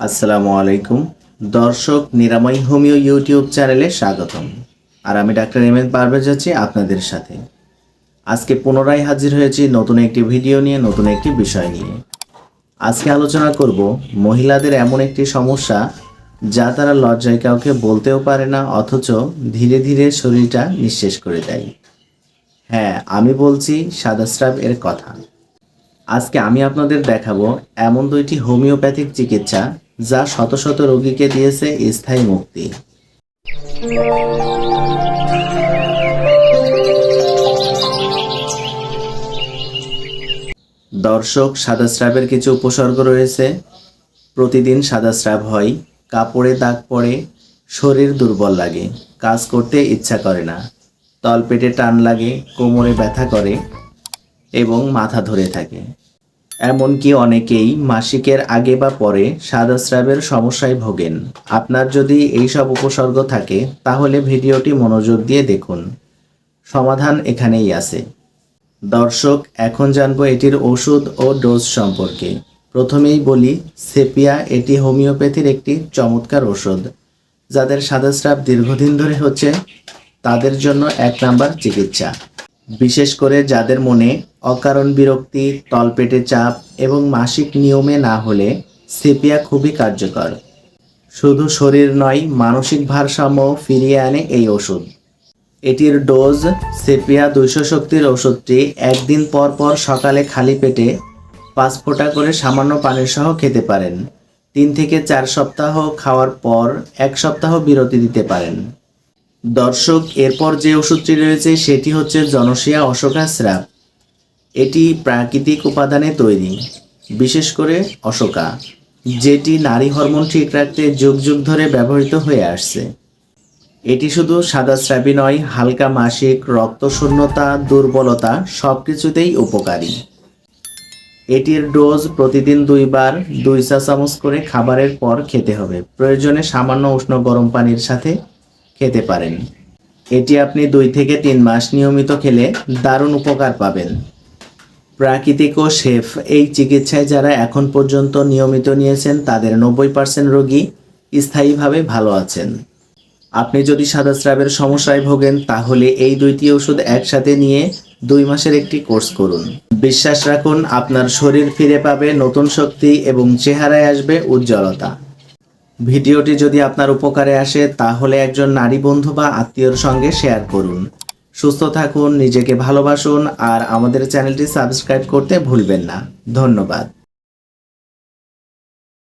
আসসালামু আলাইকুম। দর্শক নিরাময় হোমিও ইউটিউব চ্যানেলে স্বাগতম। আর আমি ডাক্তার এম এন পারভেজ আছি আপনাদের সাথে। আজকে পুনরায় হাজির হয়েছি নতুন একটি ভিডিও নিয়ে, নতুন একটি বিষয় নিয়ে। আজকে আলোচনা করব মহিলাদের এমন একটি সমস্যা যা তারা লজ্জায় কাউকে বলতেও পারে না, অথচ ধীরে ধীরে শরীরটা নিঃশেষ করে দেয়। হ্যাঁ আমি বলছি সাদাস্রাব এর কথা। আজকে আমি আপনাদের দেখাবো এমন দুইটি হোমিওপ্যাথিক চিকিৎসা যা শত শত রোগীকে দিয়েছে স্থায়ী মুক্তি। দর্শক সাদা স্রাবের কিছু উপসর্গ রয়েছে। প্রতিদিন সাদা স্রাব হয়, কাপড়ে দাগ পড়ে, শরীর দুর্বল লাগে, কাজ করতে ইচ্ছা করে না, তলপেটে টান লাগে, কোমরে ব্যথা করে এবং মাথা ধরে থাকে। এমনকি অনেকেই মাসিকের আগে বা পরে সাদাস্রাবের সমস্যায় ভোগেন। আপনার যদি এই সব উপসর্গ থাকে, তাহলে ভিডিওটি মনোযোগ দিয়ে দেখুন। সমাধান এখানেই আছে। দর্শক, এখন জানব এটির ওষুধ ও ডোজ সম্পর্কে। প্রথমেই বলি, সেপিয়া এটি হোমিওপ্যাথির একটি চমৎকার ওষুধ। যাদের সাদাস্রাব দীর্ঘদিন ধরে হচ্ছে, তাদের জন্য এক নাম্বার চিকিৎসা। বিশেষ করে যাদের মনে অকারণ বিরক্তি, তলপেটে চাপ এবং মাসিক নিয়মে না হলে সেপিয়া খুবই কার্যকর। শুধু শরীর নয়, মানসিক ভারসাম্য ফিরিয়ে আনে এই ওষুধ। এটির ডোজ সেপিয়া দুইশো শক্তির ওষুধটি একদিন পর পর সকালে খালি পেটে পাঁচ ফোঁটা করে সামান্য পানির সহ খেতে পারেন। তিন থেকে চার সপ্তাহ খাওয়ার পর এক সপ্তাহ বিরতি দিতে পারেন। দর্শক, এরপর যে ওষুধটি রয়েছে সেটি হচ্ছে জনসিয়া অশোকা স্রাব এটি প্রাকৃতিক উপাদানে তৈরি, বিশেষ করে অশোকা, যেটি নারী হরমোন ঠিক রাখতে যুগ যুগ ধরে ব্যবহৃত হয়ে আসছে। এটি শুধু সাদা স্রাবই নয়, হালকা মাসিক রক্তশূন্যতা, দুর্বলতা সব কিছুতেই উপকারী। এটির ডোজ প্রতিদিন দুইবার, দুই চা চামচ করে খাবারের পর খেতে হবে। প্রয়োজনে সামান্য উষ্ণ গরম পানির সাথে খেতে পারেন। এটি আপনি দুই থেকে তিন মাস নিয়মিত খেলে দারুণ উপকার পাবেন। প্রাকৃতিক ও শেফ এই চিকিৎসায় যারা এখন পর্যন্ত নিয়মিত নিয়েছেন, তাদের নব্বই পার্সেন্ট রোগী স্থায়ীভাবে ভালো আছেন। আপনি যদি সাদা স্রাবের সমস্যায় ভোগেন, তাহলে এই দুইটি ওষুধ একসাথে নিয়ে দুই মাসের একটি কোর্স করুন। বিশ্বাস রাখুন, আপনার শরীর ফিরে পাবে, নতুন শক্তি এবং চেহারায় আসবে উজ্জ্বলতা। ভিডিওটি যদি আপনার উপকারে আসে, তাহলে একজন নারী বন্ধু বা আত্মীয়র সঙ্গে শেয়ার করুন। সুস্থ থাকুন, নিজেকে ভালোবাসুন, আর আমাদের চ্যানেলটি সাবস্ক্রাইব করতে ভুলবেন না। ধন্যবাদ।